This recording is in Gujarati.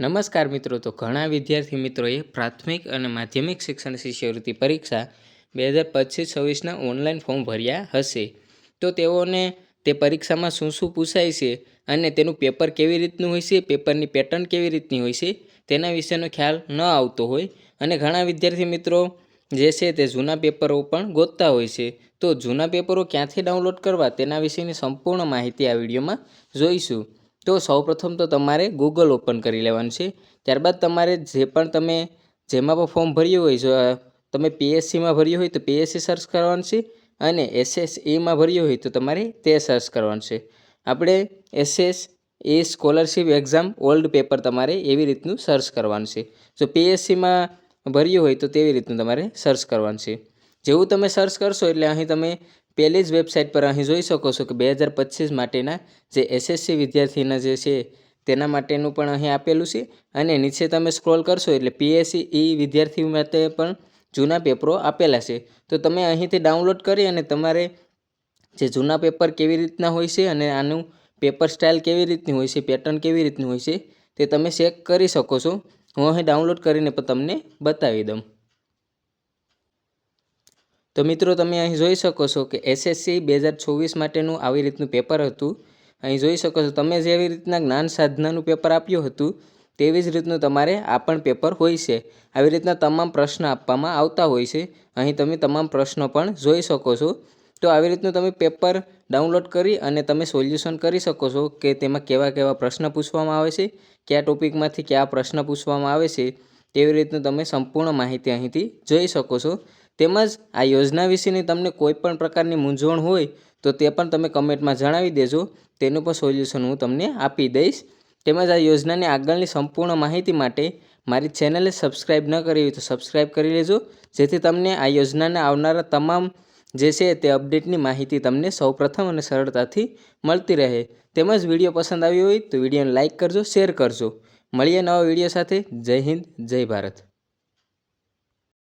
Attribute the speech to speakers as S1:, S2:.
S1: નમસ્કાર મિત્રો, તો ઘણા વિદ્યાર્થી મિત્રોએ પ્રાથમિક અને માધ્યમિક શિક્ષણ શિષ્યવૃત્તિ પરીક્ષા બે હજાર પચીસ છવ્વીસના ઓનલાઈન ફોર્મ ભર્યા હશે. તો તેઓને તે પરીક્ષામાં શું શું પૂછાય છે અને તેનું પેપર કેવી રીતનું હોય છે, પેપરની પેટર્ન કેવી રીતની હોય છે, તેના વિશેનો ખ્યાલ ન આવતો હોય અને ઘણા વિદ્યાર્થી મિત્રો જે છે તે જૂના પેપરો પણ ગોતતા હોય છે. તો જૂના પેપરો ક્યાંથી ડાઉનલોડ કરવા તેના વિશેની સંપૂર્ણ માહિતી આ વિડીયોમાં જોઈશું. તો સૌપ્રથમ તો તમારે ગૂગલ ઓપન કરી લેવાનું છે. ત્યારબાદ તમારે જે પણ તમે, જેમાં પણ ફોર્મ ભર્યું હોય તમે પીએસસીમાં ભર્યું હોય તો પીએસસી સર્ચ કરવાનું છે અને એસએસએમાં ભર્યું હોય તો તમારે તે સર્ચ કરવાનું છે. આપણે SS A scholarship exam old paper તમારે એવી રીતનું સર્ચ કરવાનું છે. જો પીએસસીમાં ભર્યું હોય તો તેવી રીતનું તમારે સર્ચ કરવાનું છે. જેવું તમે સર્ચ કરશો એટલે અહીં તમે પહેલી જ વેબસાઇટ પર અહીં જોઈ શકો છો કે બે હજાર પચીસ માટેના જે એસએસસી વિદ્યાર્થીના જે છે, તેના માટેનું પણ અહીં આપેલું છે. અને નીચે તમે સ્ક્રોલ કરશો એટલે પીએસસી ઈ વિદ્યાર્થી માટે પણ જૂના પેપરો આપેલા છે. તો તમે અહીંથી ડાઉનલોડ કરી અને તમારે જે જૂના પેપર કેવી રીતના હોય છે અને આનું પેપર સ્ટાઇલ કેવી રીતની હોય છે પેટર્ન કેવી રીતની હોય છે, તે તમે ચેક કરી શકો છો. હું અહીં ડાઉનલોડ કરીને પણ તમને બતાવી દઉં. તો મિત્રો તમે અહીં જોઈ શકો છો કે એસએસસી બે હજાર ચોવીસ માટેનું આવી રીતનું પેપર હતું. અહીં જોઈ શકો છો તમે જેવી રીતના જ્ઞાન સાધનાનું પેપર આપ્યું હતું, તેવી જ રીતનું તમારે આ પણ પેપર હોય છે. આવી રીતના તમામ પ્રશ્ન આપવામાં આવતા હોય છે. અહીં તમે તમામ પ્રશ્નો પણ જોઈ શકો છો. તો આવી રીતનું તમે પેપર ડાઉનલોડ કરી અને તમે સોલ્યુશન કરી શકો છો કે તેમાં કેવા કેવા પ્રશ્ન પૂછવામાં આવે છે, કયા ટોપિકમાંથી કયા પ્રશ્ન પૂછવામાં આવે છે, તેવી રીતનું તમે સંપૂર્ણ માહિતી અહીંથી જોઈ શકો છો. તેમજ આ યોજના વિશેની તમને કોઈ પણ પ્રકારની મૂંઝવણ હોય તો તે પણ તમે કમેન્ટમાં જણાવી દેજો. તેનું પણ સોલ્યુશન હું તમને આપી દઈશ. તેમજ આ યોજનાની આગળની સંપૂર્ણ માહિતી માટે મારી ચેનલને સબસ્ક્રાઈબ ન કરી હોય તો સબસ્ક્રાઈબ કરી લેજો. જેથી તમને આ યોજનાને આવનારા તમામ જે છે તે અપડેટની માહિતી તમને સૌપ્રથમ અને સરળતાથી મળતી રહે. તેમજ વીડિયો પસંદ આવ્યો હોય તો વિડીયોને લાઇક કરજો, શેર કરજો. મળીએ નવા વીડિયો સાથે. જય હિન્દ, જય ભારત.